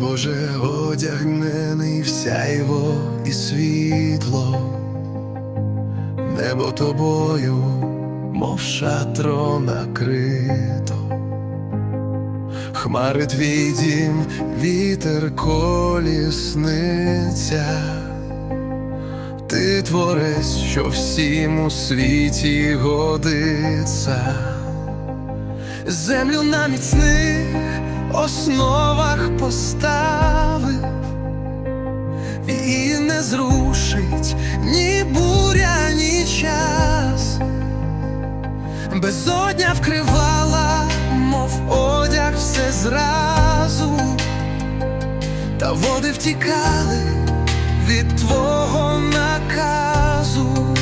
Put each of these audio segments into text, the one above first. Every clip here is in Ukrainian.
Боже, одягнений в сяйво і світло, небо тобою, мов шатро накрито, хмари твій дім, вітер колісниця, ти творець, що всім у світі годиться. Землю на міцних основах поставив, і не зрушить ні буря, ні час, безодня вкривала, мов одяг все зразу, та води втікали від твого наказу.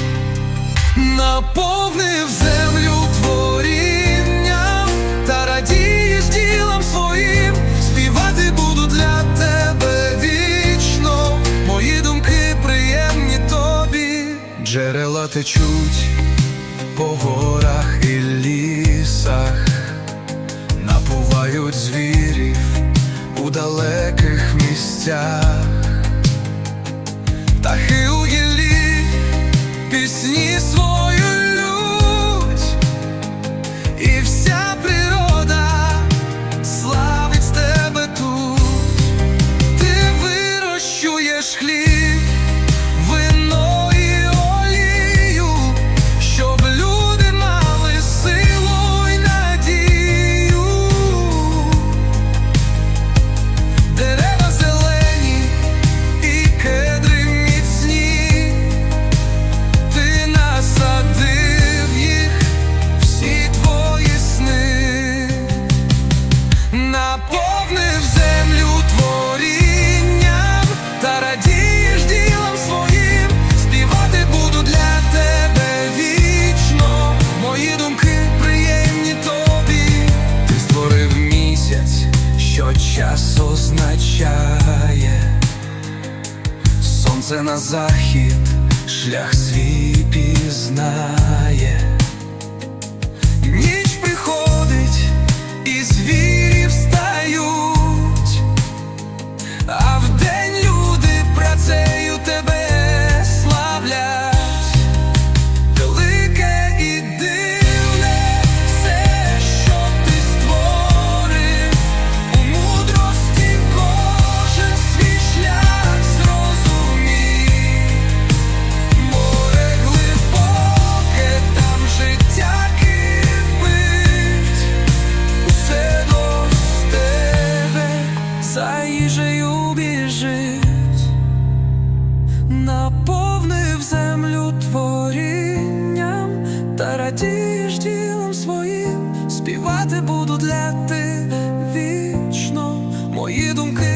Наповнив землю течуть по горах і лісах, напувають звірів у далеких місцях. Сонце на захід, шлях свій пізнає. за їжею біжить, наповнив землю творінням та радієш ділом своїм, співати буду для ти вічно мої думки.